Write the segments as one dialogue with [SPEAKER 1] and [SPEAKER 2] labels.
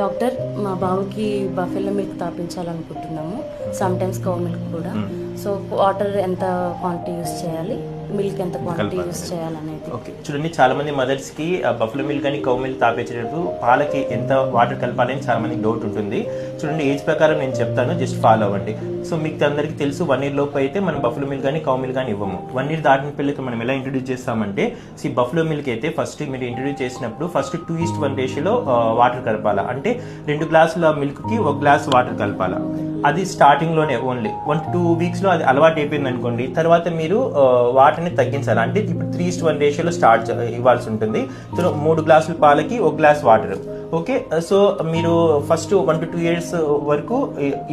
[SPEAKER 1] Doctor మా బాబుకి buffalo milk తాపించాలనుకుంటున్నాము. సమ్ టైమ్స్ కౌ మిల్క్ కూడా సో వాటర్ ఎంత క్వాంటిటీ యూస్ చేయాలి? మిల్క్ ఎంత క్వాంటిటీ
[SPEAKER 2] కలపాలి.
[SPEAKER 1] యూస్ చేయాలనేది.
[SPEAKER 2] ఓకే చూడండి చాలా మంది మదర్స్కి బఫ్లో మిల్క్ కానీ కౌ మిల్క్ తాపేసేటప్పుడు పాలకి ఎంత వాటర్ కలపాలని చాలా మంది డౌట్ ఉంటుంది. చూడండి ఏజ్ ప్రకారం నేను చెప్తాను జస్ట్ ఫాలో అవ్వండి. సో మీకు అందరికీ తెలుసు వన్ ఇయర్ లోపు అయితే మనం బఫ్లో మిల్క్ కానీ కౌ మిల్క్ కానీ ఇవ్వము. వన్ ఇయర్ దాటిన పిల్లలకి మనం ఎలా ఇంట్రడ్యూస్ చేస్తామంటే సి బఫ్లో మిల్క్ అయితే ఫస్ట్ మీరు ఇంట్రడ్యూస్ చేసినప్పుడు first two is to one రేషియోలో వాటర్ కలపాలా? అంటే రెండు గ్లాసుల మిల్క్కి ఒక గ్లాస్ వాటర్ కలపాలా? అది స్టార్టింగ్లోనే ఓన్లీ వన్ టూ వీక్స్లో అది అలవాటు అయిపోయింది అనుకోండి తర్వాత మీరు వాటర్ని తగ్గించాలి. అంటే ఇప్పుడు త్రీ ఇస్ట్ వన్ రేషియోలో స్టార్ట్ ఇవ్వాల్సి ఉంటుంది. సో మూడు గ్లాసుల పాలకి ఒక గ్లాస్ వాటర్ ఓకే సో మీరు first one to two years వరకు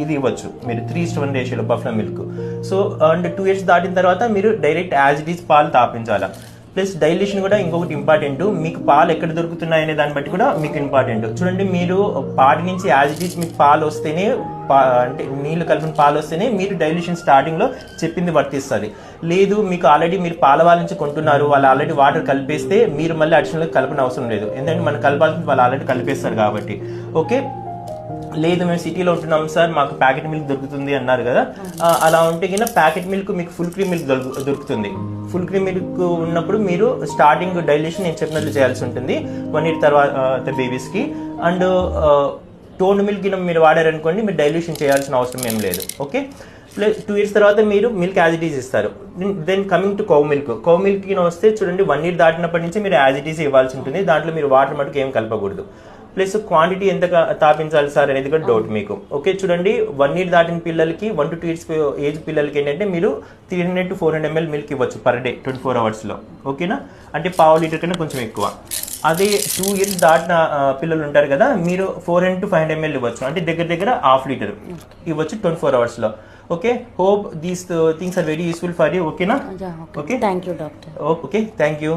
[SPEAKER 2] ఇది ఇవ్వచ్చు. మీరు త్రీ ఇస్ట్ వన్ రేషియోలో buffalo milk so and two years దాటిన తర్వాత మీరు డైరెక్ట్ యాజ్ ఇట్ ఈస్ పాలు తాపించాలా. ప్లస్ డైల్యూషన్ కూడా ఇంకొకటి ఇంపార్టెంట్. మీకు పాలు ఎక్కడ దొరుకుతున్నాయి అనే దాన్ని బట్టి కూడా మీకు ఇంపార్టెంట్. చూడండి మీరు పాడి నుంచి యాజ్ ఇట్ ఈస్ మీకు పాలు వస్తేనే పా- అంటే నీళ్ళు కలిపిన పాలు వస్తేనే మీరు డైల్యూషన్ స్టార్టింగ్లో చెప్పింది వర్తిస్తుంది. లేదు మీకు ఆల్రెడీ మీరు పాల వాళ్ళ నుంచి కొంటున్నారు వాళ్ళు ఆల్రెడీ వాటర్ కలిపేస్తే మీరు మళ్ళీ అడిషనల్గా కలపని అవసరం లేదు. ఎందుకంటే మనం కలపాల్సింది వాళ్ళు ఆల్రెడీ కలిపేస్తారు కాబట్టి. ఓకే? లేదు మేము సిటీలో ఉంటున్నాం సార్ మాకు ప్యాకెట్ మిల్క్ దొరుకుతుంది అన్నారు కదా. అలా ఉంటే కింద ప్యాకెట్ మిల్క్ మీకు ఫుల్ క్రీమ్ మిల్క్ దొరుకు- దొరుకుతుంది. ఫుల్ క్రీమ్ మిల్క్ ఉన్నప్పుడు మీరు స్టార్టింగ్ డైల్యూషన్ నేను చెప్పినట్లు చేయాల్సి ఉంటుంది వన్ ఇయర్ తర్వాత బేబీస్కి అండ్ టోన్ మిల్క్ గిన మీరు వాడారనుకోండి మీరు డైల్యూషన్ చేయాల్సిన అవసరం ఏం లేదు ఓకే? ప్లస్ టూ ఇయర్స్ తర్వాత మీరు మిల్క్ యాజ్ ఇట్ ఈస్ ఇస్తారు. Then coming to cow milk. Cow milk కింద వస్తే చూడండి వన్ ఇయర్ దాటినప్పటి నుంచి మీరు యాజ్ ఇట్ ఈస్ ఇవ్వాల్సి ఉంటుంది దాంట్లో మీరు వాటర్ మటుకు ఏం కలపకూడదు. ప్లస్ క్వాంటిటీ ఎంత తాపించాలి సార్ అనేది కూడా డౌట్ మీకు. ఓకే చూడండి వన్ ఇయర్ దాటిన పిల్లలకి one to two years age పిల్లలకి ఏంటంటే మీరు three hundred to four hundred ML milk ఇవ్వచ్చు పర్ డే ట్వంటీ ఫోర్ అవర్స్లో ఓకేనా అంటే పావు లీటర్ కన్నా కొంచెం ఎక్కువ. అదే టూ ఇయర్స్ దాటిన పిల్లలు ఉంటారు కదా మీరు four hundred to five hundred ML ఇవ్వచ్చు. అంటే దగ్గర దగ్గర హాఫ్ లీటర్ ఇవ్వచ్చు ట్వంటీ ఫోర్ అవర్స్లో okay hope these things are very useful for you ఓకేనా okay
[SPEAKER 1] thank you doctor
[SPEAKER 2] okay thank you